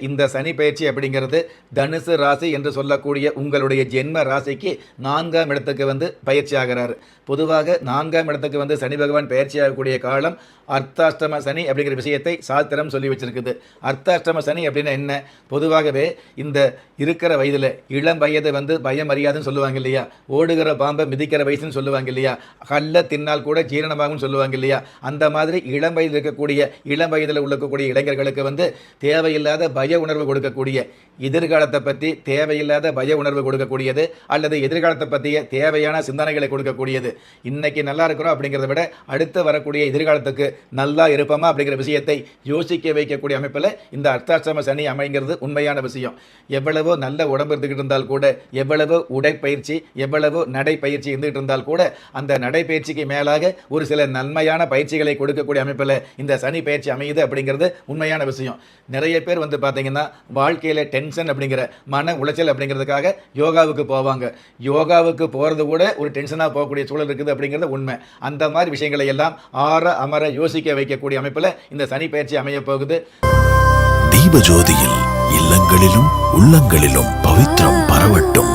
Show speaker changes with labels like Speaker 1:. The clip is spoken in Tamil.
Speaker 1: இந்த சனி பயிற்சி அப்படிங்கிறது தனுசு ராசி என்று சொல்லக்கூடிய உங்களுடைய ஜென்ம ராசிக்கு நான்காம் இடத்துக்கு வந்து பயிற்சி ஆகிறார். பொதுவாக நான்காம் இடத்துக்கு வந்து சனி பகவான் பயிற்சி ஆகக்கூடிய காலம் அர்த்தாஷ்டம சனி அப்படிங்கிற விஷயத்தை சாஸ்திரம் சொல்லி வச்சிருக்குது. அர்த்தாஷ்டம சனி அப்படின்னா என்ன? பொதுவாகவே இந்த இருக்கிற வயதில் இளம் வயது வந்து பயம் அறியாதுன்னு சொல்லுவாங்க இல்லையா? ஓடுகிற பாம்பை மிதிக்கிற வயசுன்னு சொல்லுவாங்க இல்லையா? கல்ல தின்னால் கூட ஜீரணமாகும்னு சொல்லுவாங்க இல்லையா? அந்த மாதிரி இளம் வயதில் இருக்கக்கூடிய இளம் வயதில் உள்ளக்கூடிய இளைஞர்களுக்கு வந்து தேவையில்லாத பய உணர்வு கொடுக்கக்கூடிய எதிர்காலத்தை பற்றி தேவையில்லாத பய உணர்வு கொடுக்கக்கூடியது அல்லது எதிர்காலத்தை பற்றிய தேவையான சிந்தனைகளை கொடுக்கக்கூடியது. இன்னைக்கு நல்லா இருக்கிறோம் அப்படிங்கிறத விட அடுத்து வரக்கூடிய எதிர்காலத்துக்கு நல்லா இருப்போமா அப்படிங்கிற விஷயத்தை யோசிக்க வைக்கக்கூடிய அமைப்பில் இந்த அர்த்தாசிரம சனி அமைங்கிறது உண்மையான விஷயம். எவ்வளவோ நல்ல உடம்பு இருந்துகிட்டு இருந்தால் கூட எவ்வளவோ உடைப்பயிற்சி எவ்வளவோ நடைப்பயிற்சி இருந்துகிட்டு இருந்தால் கூட அந்த நடைப்பயிற்சிக்கு மேலாக ஒரு சில நன்மையான பயிற்சிகளை கொடுக்கக்கூடிய அமைப்பில் இந்த சனி பயிற்சி அமையுது அப்படிங்கிறது உண்மையான விஷயம். நிறைய பேர் வந்து பார்த்தீங்கன்னா வாழ்க்கையில் டென்ஷன் அப்படிங்கிற மன உளைச்சல் அப்படிங்கிறதுக்காக யோகாவுக்கு போவாங்க. யோகாவுக்கு போகிறது கூட ஒரு டென்ஷனாக போகக்கூடிய சூழல் இருக்குது அப்படிங்கிறது உண்மை. அந்த மாதிரி விஷயங்களை எல்லாம் ஆற அமர யோசிக்க வைக்கக்கூடிய அமைப்பில் இந்த சனி பயிற்சி அமைய போகுது.
Speaker 2: தீபஜோதியில் இல்லங்களிலும் உள்ளங்களிலும் பவித்திரம் பரவட்டும்.